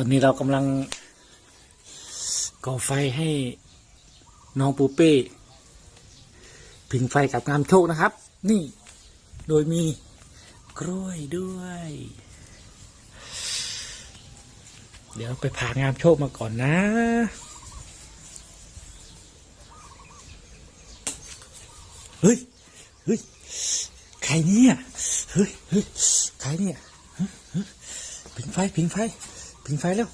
ตอนนี้เรากำลังก่อไฟให้น้องปูเป้ผิงไฟกับงามโชคนะครับ นี่ โดยมีกล้วยด้วย เดี๋ยวไปผ่างามโชคมาก่อนนะเฮ้ยเฮ้ยใครเนี่ยเฮ้ยเฮ้ยใครเนี่ยฮะฮะผิงไฟผิงไฟ ผิงไฟแล้ว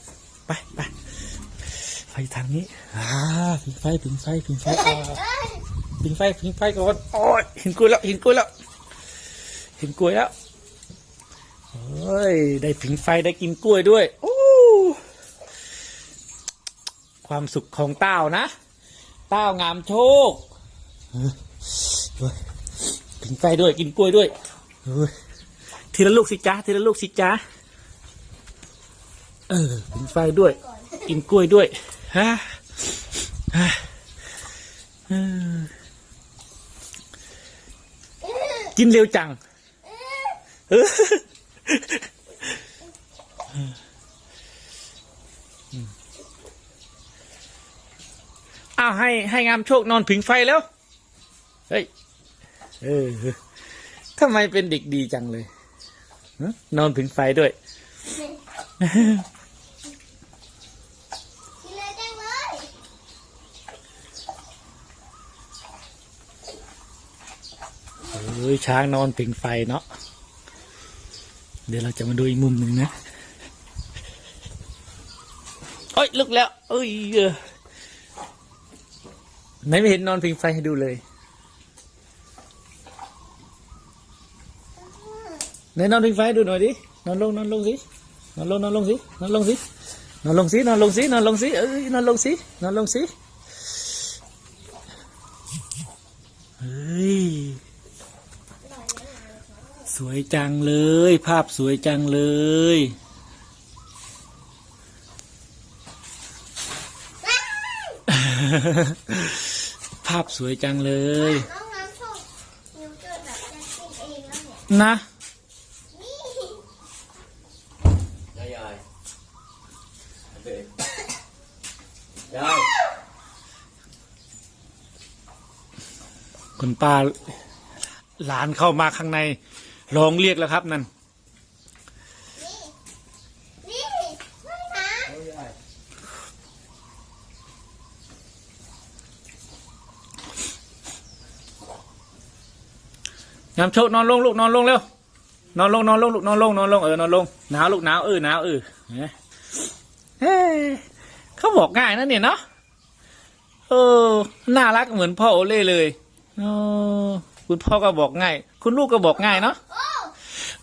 ไปไปไฟทางนี้อ่าผิงไฟผิงไฟผิงไฟผิงไฟผิงไฟก่อนโอ้ยเห็นกล้วยแล้วเห็นกล้วยแล้วเห็นกล้วยแล้วเฮ้ยได้ผิงไฟได้กินกล้วยด้วยโอ้ความสุขของเต้านะ เต้างามโชคผิงไฟด้วยกินกล้วยด้วยทีละลูกสิจ้าทีละลูกสิจ้า เออผิงไฟด้วย กินกล้วยด้วยฮะกินเร็วจังเอออ้าวให้ให้งามโชคนอนผิงไฟแล้ว เฮ้ย เออทำไมเป็นเด็กดีจังเลย นอนผิงไฟด้วย กินเลยจังเลย เฮ้ย ช้างนอนผิงไฟเนาะเดี๋ยวเราจะมาดูอีกมุมหนึ่งนะเอ้ยลุกแล้ว เอ้ยไหนไม่เห็นนอนผิงไฟให้ดูเลยไหนนอนผิงไฟดูหน่อยดินอนลงนอนลงสินอนลงนอนลงสินอนลงสินอนลงสินอนลงสินอนลงสิเอ้ยนอนลงสินอนลงสิเฮ้ย สวยจังเลย ภาพสวยจังเลย ภาพสวยจังเลย น้องน้ำโชคนิ้วเจอแบบจะกินเองแล้วเนี่ยนะ นี่ยายยายเด็กยายคุณป้าหลานเข้ามาข้างใน ร้องเรียกแล้วครับนั่นนี่ไม่นะโอ้ยามโชคนอนลงลูกนอนลงเร็วนอนลงนอนลงลูกนอนลงนอนลงเออนอนลงหนาวลูกหนาวเออหนาวเออเฮ้ยเขาบอกง่ายนะเนี่ยเนาะเออน่ารักเหมือนพ่อโอเล่เลยเออคุณพ่อก็บอกง่าย คุณลูกก็บอกง่ายเนาะ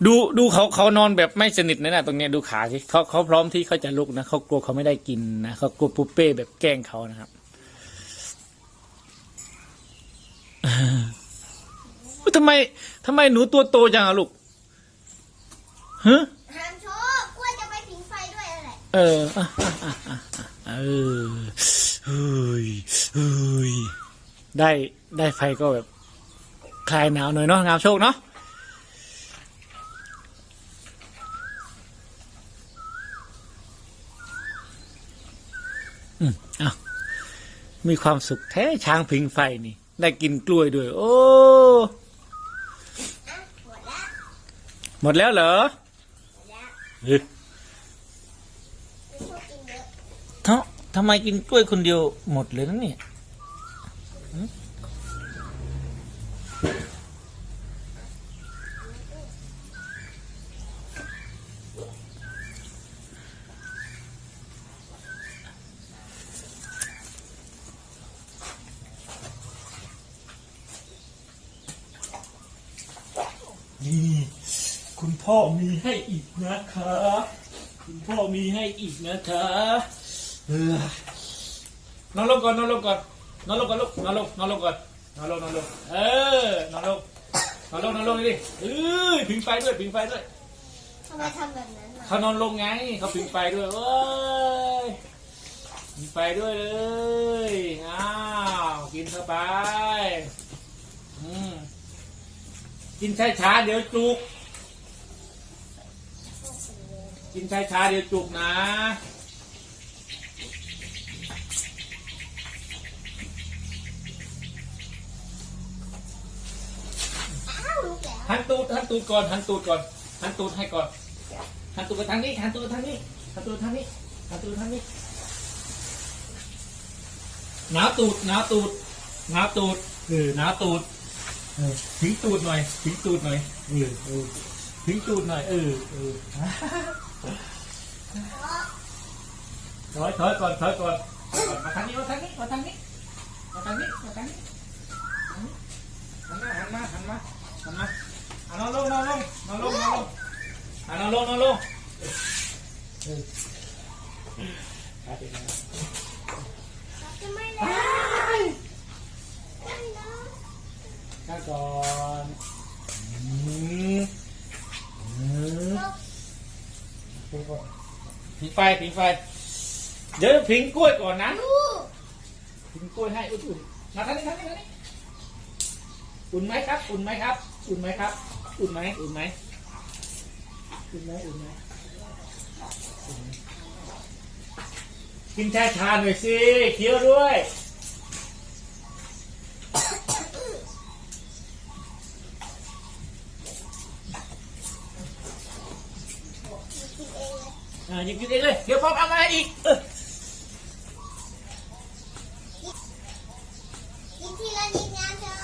ดูดูเขาเขานอนแบบไม่สนิทนะนะตรงเนี้ยดูขาสิเขาเขาพร้อมที่เขาจะลุกนะเขากลัวเขาไม่ได้กินนะเขากลัวปุเป้แบบแกล้งเขานะครับอุ๊ยทำไมทำไมหนูตัวโตจังอะลูกฮะห้ามโชคกล้วยจะไปผิงไฟด้วยอะไรเอออะอะอะอะอะเออเฮ้ยเฮ้ยได้ได้ไฟก็แบบ คลายหนาวหน่อยเนาะงามโชคเนาะ อืมอะมีความสุขแท้ช้างผิงไฟนี่ ได้กินกล้วยด้วย โอ้อะหมดแล้วหมดแล้วเหรอหมดแล้วเฮ้ยโชคกินเยอะทำทำไมกินกล้วยคนเดียวหมดเลยนะเนี่ย นี่ คุณพ่อมีให้อีกนะคะ คุณพ่อมีให้อีกนะคะเออนอนลงก่อนนอนลงก่อนนอนลงก่อนลูกนอนลงนอนลงก่อนนอนลงนอนลงเออนอนลงนอนลงนอนลงดิเออผิงไฟด้วยผิงไฟด้วยทำไมทำแบบนั้นอะเขานอนลงไงเขาผิงไฟด้วยเว้ยผิงไฟด้วยเลยอ้าวกินเข้าไปอืม กินช้าๆเดี๋ยวจุก กินช้าๆเดี๋ยวจุกนะหันตูดหันตูดก่อนหันตูดก่อนหันตูดให้ก่อนหันตูดไปทางนี้หันตูดทางนี้หันตูดทางนี้หันตูดทางนี้หนาตูดหนาตูดหนาตูดเออหนาตูด ถึงตูดหน่อยพิงตูดหน่อยเออเออพิงตูดหน่อยเออเออถอยถอยก่อนถอยก่อนถอยก่อนมาทางนี้มาทางนี้มาทางนี้มาทางนี้มาทางนี้มาหันมาหันมาหันมาอะนอนลงนอนลงนอนลงนอนลงอะนอนลงนอนลงเออไปไปไป จะไม่ได้ไม่นะ ข้าก่อนอืมอืมผิงก่อน ผิงไฟผิงไฟ เดี๋ยวผิงกล้วยก่อนนะลูกผิงกล้วยให้อุ่นๆมาทางนี้ทางนี้ทางนี้อุ่นไหมครับ อุ่นไหมครับ อุ่นไหมครับ อุ่นไหมอุ่นไหมอุ่นไหมอุ่นไหมอุ่นไหมกินชาชาหน่อยสิเคี้ยวด้วย หยิบกินเองเลย เดี๋ยวพ่อเอามาให้อีกเออกินทีละนิดนะเธอ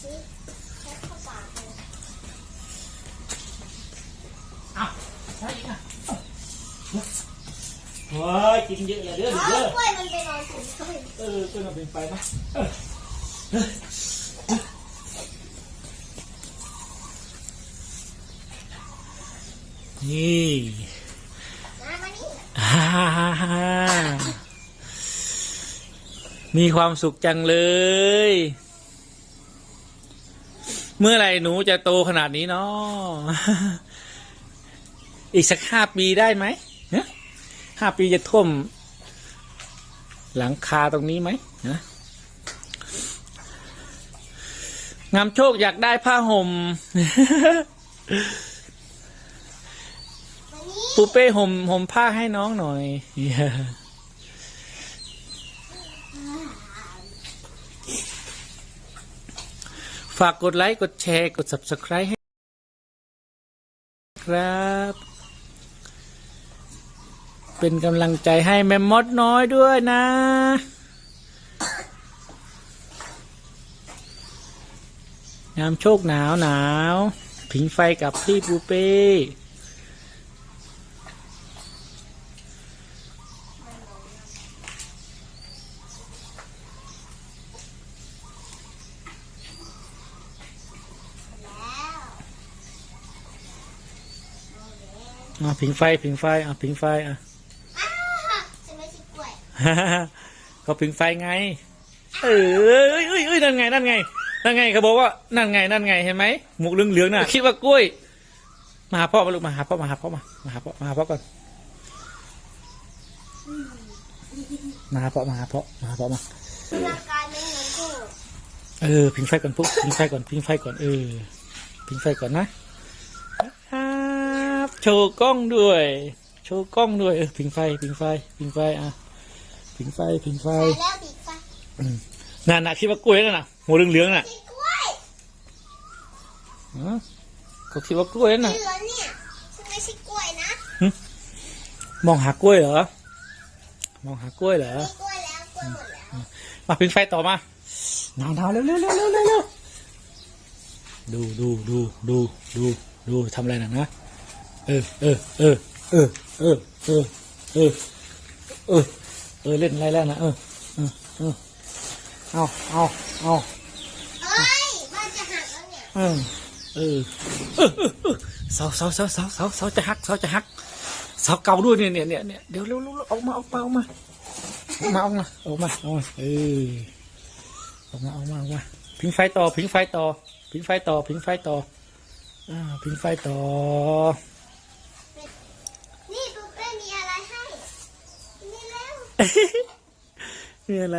ชิแค่เข้าปากเลยเอาใช่อีกอะเฮ้ยกินเยอะอย่าเด้อเอาเด้อกล้วยมันไปนอนถึงกล้วยเออก็มาเป็นไฟนะเออ นี่นะมานี่ฮ่าฮ่าฮ่ามีความสุขจังเลย เมื่อไรหนูจะโตขนาดนี้เนาะอีกสักห้าปีได้ไหมห้าปีจะท่วม หลังคาตรงนี้ไหมฮะงามโชคอยากได้ผ้าห่ม ปูเป้ห่มห่มผ้าให้น้องหน่อยฝากกดไลค์ กดแชร์ กด subscribe ให้ครับ เป็นกำลังใจให้แม่มดน้อยด้วยนะยามโชคหนาวหนาว ผิงไฟกับพี่ปูเป้ อะผิงไฟผิงไฟอะผิงไฟอะอ้าจะไม่ใช่กล้วยก็ผิงไฟไงเออเอ้ยเอ้ยเอ้ยนั่นไงนั่นไงนั่นไงเขาบอกว่านั่นไงนั่นไงเห็นไหมหมวกเหลืองๆน่ะคิดว่ากล้วยมาหาพ่อมาลูกมาหาพ่อมาหาพ่อมามาหาพ่อมาหาพ่อก่อนมาหาพ่อมาหาพ่อมาหาพ่อมาร่างกายไม่เหมือนกูเออผิงไฟก่อนปุ๊บผิงไฟก่อนผิงไฟก่อนเออผิงไฟก่อนนะครับโช ว์กล้องด้วย โชว์กล้องด้วยเออผิงไฟผิงไฟผิงไฟอะผิงไฟผิงไฟใส่แล้วดิไฟนั่นน่ะคิดว่ากล้วยนั่นน่ะหัวเหลืองๆน่ะใช่กล้วยฮะก็คิดว่ากล้วยนั่นน่ะนี่เหรอเนี่ยฉันไม่ใช่กล้วยนะมองหากล้วยเหรอ มองหากล้วยเหรอมีกล้วยแล้วกล้วยหมดแล้วมาพิงไฟต่อมาหนาวหนาวเร็วเร็วเร็วเร็วเร็วเร็วดูดูดูดูดูดูทำอะไรน่ะนะ เออเออเออเออเออเออเออเออเออเล่นอะไรแล้วนะเออเออเออเอาเอาเอาเอ้ยบ้านจะหักแล้วเนี่ยเออเออเสาเสาเสาเสาเสาเสาจะหักเสาจะหักเสาเก่าด้วยเนี่ยเนี่ยเนี่ยเดี๋ยวเร็วเร็วเร็วออกมาออกมาออกมาออกมาออกมาออกมาออกมาเออออกมาออกมาออกมาพิงไฟต่อพิงไฟต่อพิงไฟต่อพิงไฟต่ออ่าพิงไฟต่อ มีอะไร